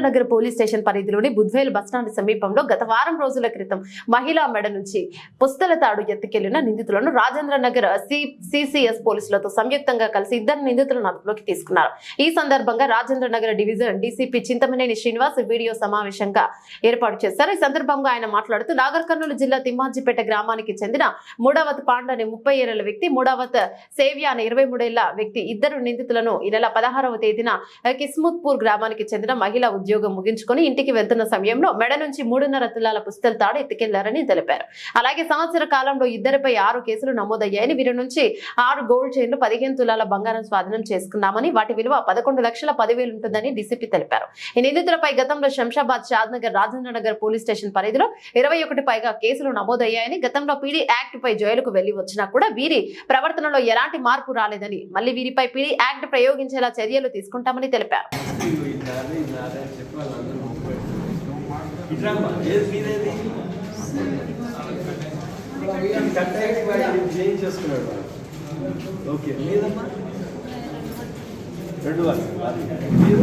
Nagar police station పరిధిలోని Budvel bus stand సమీపంలో గత వారం రోజుల క్రితం మహిళా మెడ నుంచి పుస్తల తాడు ఎత్తుకెళ్ళిన నిందితులను రాజేంద్ర నగర్ సిసిఎస్ పోలీసులతో సంయుక్తంగా కలిసి ఇద్దరు నిందితులను అదుపులోకి తీసుకున్నారు. ఈ సందర్భంగా Rajendra Nagar division DCP Chintamaneni Srinivas video సమావేశంగా ఏర్పాటు చేశారు. ఈ సందర్భంగా ఆయన మాట్లాడుతూ నాగర్ కర్నూలు జిల్లా తిమ్మాజిపేట గ్రామానికి చెందిన మూడవత్ పాండ అనే ముప్పై ఏళ్ళ వ్యక్తి మూడవత్ సేవ్య అనే ఇరవై మూడేళ్ళ వ్యక్తి ఇద్దరు నిందితులను ఈ నెల పదహారవ తేదీన కిస్ముత్పూర్ గ్రామానికి చెందిన మహిళ ఉద్యోగం ముగించుకొని ఇంటికి వెళ్తున్న సమయంలో మెడ నుంచి మూడున్నర తులాల పుస్తల తాడు ఎత్తుకెళ్ళారని తెలిపారు. అలాగే సంవత్సర కాలంలో ఇద్దరిపై ఆరు కేసులు నమోదయ్యాయని వీరి నుంచి ఆరు గోల్డ్ చైన్లు పదిహేను తులాల బంగారం స్వాధీనం చేసుకున్నామని వాటి విలువ పదకొండు లక్షల పదివేలు ఉంటుందని డీసీపీ తెలిపారు. ఈ నిందితులపై గతంలో శంషాబాద్ షాద్ నగర్ రాజేంద్ర నగర్ పోలీస్ స్టేషన్ పరిధిలో ఇరవై ఒకటి పైగా కేసులు నమోదయ్యాయని గతంలో పీడీ యాక్ట్ పై జైలుకు వెళ్ళి వచ్చినా కూడా వీరి ప్రవర్తనలో ఎలాంటి మార్పు రాలేదని మళ్ళీ వీరిపై పీడీ యాక్ట్ ప్రయోగించేలా చర్యలు తీసుకుంటామని తెలిపారు. చేసుకున్నాడు ఓకే రెండు వాళ్ళు మీరు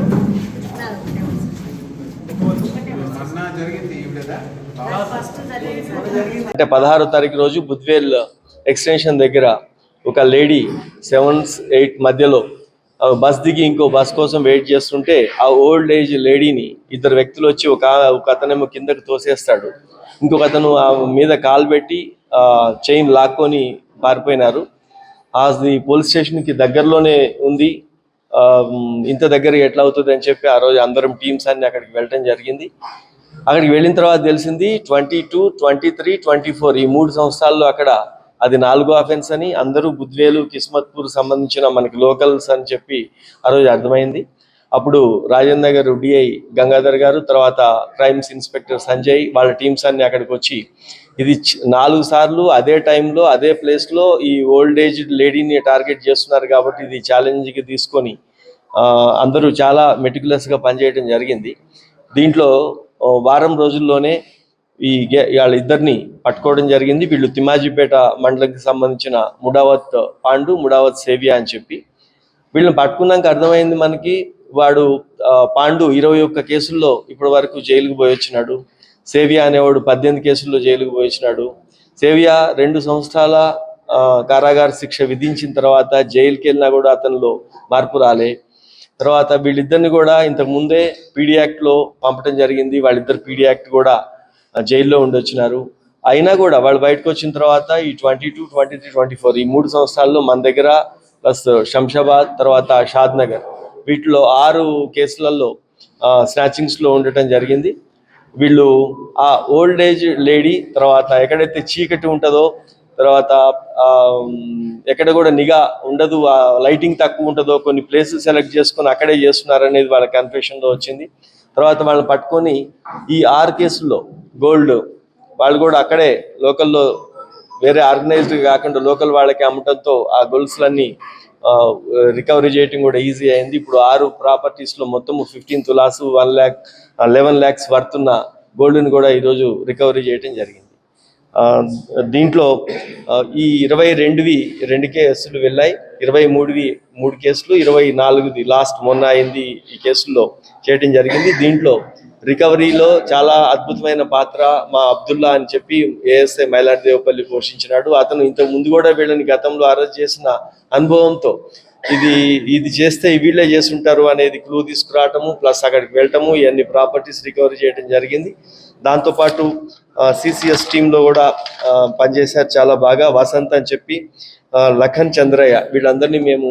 అంటే పదహారో తారీఖు రోజు బుద్వేల్ ఎక్స్టెన్షన్ దగ్గర ఒక లేడీ సెవెన్ ఎయిట్ మధ్యలో బస్ దిగి ఇంకో బస్ కోసం వెయిట్ చేస్తుంటే ఆ ఓల్డ్ ఏజ్ లేడీని ఇద్దరు వ్యక్తులు వచ్చి ఒక ఒక అతనేమో కిందకి తోసేస్తాడు. ఇంకొక అతను ఆ మీద కాలు పెట్టి ఆ, చైన్ లాక్కొని పారిపోయినారు. అది పోలీస్ స్టేషన్కి దగ్గరలోనే ఉంది. ఆ, ఇంత దగ్గర ఎట్లా అవుతుంది అని చెప్పి ఆ రోజు అందరం టీమ్స్ అన్ని అక్కడికి వెళ్ళటం జరిగింది. అక్కడికి వెళ్ళిన తర్వాత తెలిసింది twenty two twenty three twenty four ఈ మూడు సంవత్సరాల్లో అక్కడ అది నాలుగో అఫెన్స్ అని అందరూ బుద్వేలు కిస్మత్పూర్ సంబంధించిన మనకి లోకల్స్ అని చెప్పి ఆ రోజు అర్థమైంది. అప్పుడు రాజేంద్ర నగర్ డిఐ గంగాధర్ గారు తర్వాత క్రైమ్స్ ఇన్స్పెక్టర్ సంజయ్ వాళ్ళ టీమ్స్ అన్ని అక్కడికి వచ్చి ఇది నాలుగు సార్లు అదే టైంలో అదే ప్లేస్లో ఈ ఓల్డ్ ఏజ్ లేడీని టార్గెట్ చేస్తున్నారు కాబట్టి ఇది ఛాలెంజ్కి తీసుకొని అందరూ చాలా మెటికులస్గా పనిచేయడం జరిగింది. దీంట్లో వారం రోజుల్లోనే ఈ వాళ్ళిద్దరిని పట్టుకోవడం జరిగింది. వీళ్ళు తిమాజిపేట మండలంకి సంబంధించిన ముడావత్ పాండు ముడావత్ సేవియా అని చెప్పి వీళ్ళని పట్టుకున్నాక అర్థమైంది మనకి వాడు పాండు ఇరవై ఒక్క కేసుల్లో ఇప్పటి వరకు జైలుకు పోయి వచ్చినాడు. సేవియా అనేవాడు పద్దెనిమిది కేసుల్లో జైలుకు పోయి వచ్చినాడు. సేవియా రెండు సంవత్సరాల కారాగార శిక్ష విధించిన తర్వాత జైలుకి వెళ్ళినా కూడా అతనిలో మార్పు రాలే. తర్వాత వీళ్ళిద్దరిని కూడా ఇంతకు ముందే పీడీ యాక్ట్లో పంపడం జరిగింది. వాళ్ళిద్దరు పీడీ యాక్ట్ కూడా జైల్లో ఉండొచ్చినారు అయినా కూడా వాళ్ళు బయటకు వచ్చిన తర్వాత ఈ twenty two twenty three twenty four ఈ మూడు సంవత్సరాల్లో మన దగ్గర ప్లస్ శంషాబాద్ తర్వాత షాద్ నగర్ వీటిలో ఆరు కేసులలో స్నాచింగ్స్లో ఉండటం జరిగింది. వీళ్ళు ఆ ఓల్డ్ ఏజ్ లేడీ తర్వాత ఎక్కడైతే చీకటి ఉంటుందో తర్వాత ఎక్కడ కూడా నిఘా ఉండదు ఆ లైటింగ్ తక్కువ ఉంటుందో కొన్ని ప్లేసెస్ సెలెక్ట్ చేసుకొని అక్కడే చేస్తున్నారు అనేది వాళ్ళ కన్ఫ్యూషన్లో వచ్చింది. తర్వాత వాళ్ళని పట్టుకొని ఈ ఆరు కేసుల్లో గోల్డ్ వాళ్ళు కూడా అక్కడే లోకల్లో వేరే ఆర్గనైజ్డ్ కాకుండా లోకల్ వాళ్ళకి అమ్మటంతో ఆ గొలుసులన్నీ రికవరీ చేయటం కూడా ఈజీ అయింది. ఇప్పుడు ఆరు ప్రాపర్టీస్లో మొత్తం fifteen tolas one lakh eleven lakhs worth ఉన్న గోల్డ్ని కూడా ఈరోజు రికవరీ చేయటం జరిగింది. దీంట్లో ఈ ఇరవై రెండువి రెండు కేసులు వెళ్ళాయి. ఇరవై మూడువి మూడు కేసులు ఇరవై నాలుగుది లాస్ట్ మొన్న అయింది ఈ కేసుల్లో చేయటం జరిగింది. దీంట్లో రికవరీలో చాలా అద్భుతమైన పాత్ర మా అబ్దుల్లా అని చెప్పి ఏఎస్ఐ మైలాడి దేవపల్లి పోషించినాడు. అతను ఇంతకు ముందు కూడా వీళ్ళని గతంలో అరెస్ట్ చేసిన అనుభవంతో ఇది ఇది చేస్తే వీళ్ళే చేస్తుంటారు అనేది క్లూ తీసుకురావటము ప్లస్ అక్కడికి వెళ్ళటము ఇవన్నీ ప్రాపర్టీస్ రికవరీ చేయడం జరిగింది. దాంతోపాటు సిసిఎస్ టీంలో కూడా పనిచేశారు చాలా బాగా. వసంత్ అని చెప్పి లఖన్ చంద్రయ్య వీళ్ళందరినీ మేము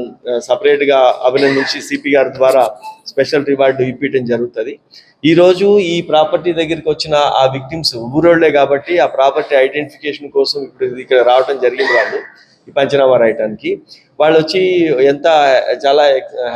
సపరేట్గా గా అభినందించి సిపి గారి ద్వారా స్పెషల్ రివార్డు ఇప్పించడం జరుగుతుంది. ఈ రోజు ఈ ప్రాపర్టీ దగ్గరికి వచ్చిన ఆ విక్టిమ్స్ ఊరోళ్ళే కాబట్టి ఆ ప్రాపర్టీ ఐడెంటిఫికేషన్ కోసం ఇప్పుడు ఇక్కడ రావడం జరిగింది వాళ్ళు. ఈ పంచనామా రాయటానికి. వాళ్ళు వచ్చి ఎంత చాలా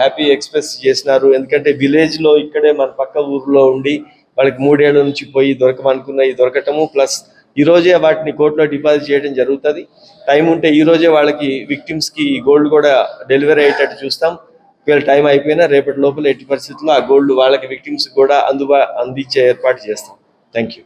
హ్యాపీ ఎక్స్ప్రెస్ చేసినారు. ఎందుకంటే విలేజ్లో ఇక్కడే మన పక్క ఊర్లో ఉండి వాళ్ళకి మూడేళ్ళ నుంచి పోయి దొరకమనుకున్నవి దొరకటము ప్లస్ ఈ రోజే వాటిని కోర్టులో డిపాజిట్ చేయడం జరుగుతుంది. టైం ఉంటే ఈ రోజే వాళ్ళకి విక్టిమ్స్కి గోల్డ్ కూడా డెలివరీ అయ్యేటట్టు చూస్తాం. ఒకవేళ టైం అయిపోయినా రేపటి లోపల ఎట్టి పరిస్థితుల్లో ఆ గోల్డ్ వాళ్ళకి విక్టిమ్స్ కూడా అందుబా అందించే ఏర్పాటు చేస్తాం. Thank you